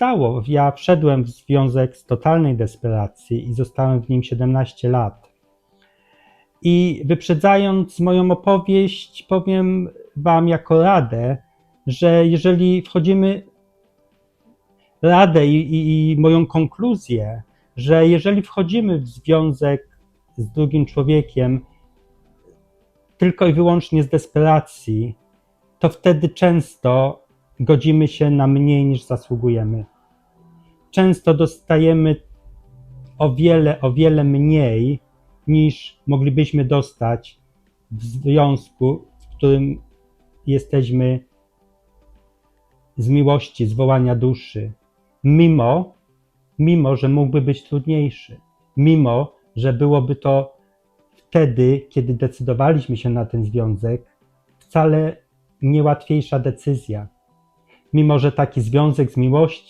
stało. Ja wszedłem w związek z totalnej desperacji i zostałem w nim 17 lat. I wyprzedzając moją opowieść, powiem Wam jako radę, że jeżeli wchodzimy, radę i, i, i moją konkluzję, że jeżeli wchodzimy w związek z drugim człowiekiem tylko i wyłącznie z desperacji, to wtedy często godzimy się na mniej niż zasługujemy. Często dostajemy o wiele, o wiele mniej niż moglibyśmy dostać w związku, w którym jesteśmy z miłości, z wołania duszy, mimo, mimo, że mógłby być trudniejszy, mimo, że byłoby to wtedy, kiedy decydowaliśmy się na ten związek, wcale nie łatwiejsza decyzja. Mimo, że taki związek z miłości